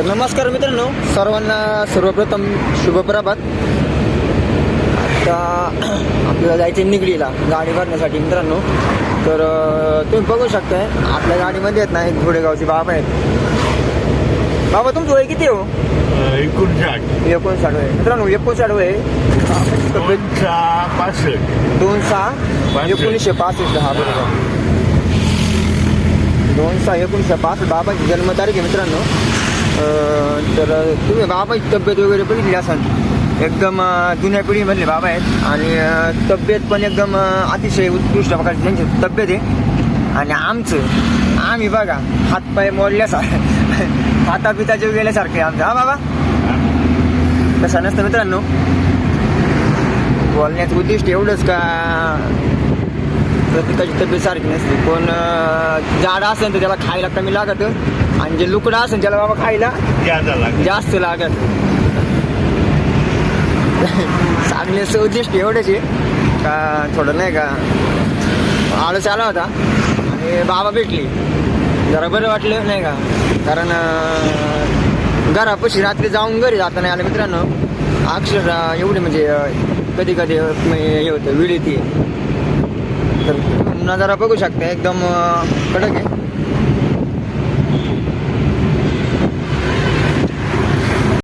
तर नमस्कार मित्रांनो. सर्वांना सर्वप्रथम शुभप्रभात. आता आपल्याला जायचं निगडीला गाडी भरण्यासाठी मित्रांनो. तर तुम्ही बघू शकताय आपल्या गाडीमध्ये आहेत ना एक घोडेगावचे बाबा आहेत. बाबा तुमचं वय किती हो? एकोणसाठ. एकोणसाठ वय. मित्रांनो एकोणसाठ वय. दोन सहा. एकोणीसशे पासष्ट. हा बरोबर. दोन सहा एकोणीसशे पासष्ट बाबाची जन्मतारीख आहे मित्रांनो. तर तुम्ही बाबाची तब्येत वगैरे बघितली असाल? एकदम जुन्या पिढीमधले बाबा आहेत. आणि तब्येत पण एकदम अतिशय उत्कृष्ट प्रकारची त्यांची तब्येत आहे. आणि आमचं आम्ही बघा हातपाय मोडल्यासारखं हाता पिता जीव गेल्यासारखे आमचं. हा बाबा. तसं नसतं मित्रांनो. बोलण्याचं उद्दिष्ट एवढंच का? प्रत्येकाची तब्येत सारखी नसते. कोण अं, जाड असेल तर त्याला खायला कमी लागत. आणि जे लुकडं असेल त्याला बाबा खायला जास्त लागत. सांगण्याचं उद्दिष्ट एवढंच आहे. का थोडं नाही का आळस आला होता. आणि बाबा भेटली. जरा बरं वाटलं नाही का? कारण घरापाशी रात्री जाऊन घरी जाता नाही आलं मित्रांनो. अक्षरशः एवढे म्हणजे कधी कधी हे होतं येते. तर नजारा बघू शकता. एकदम कडक आहे.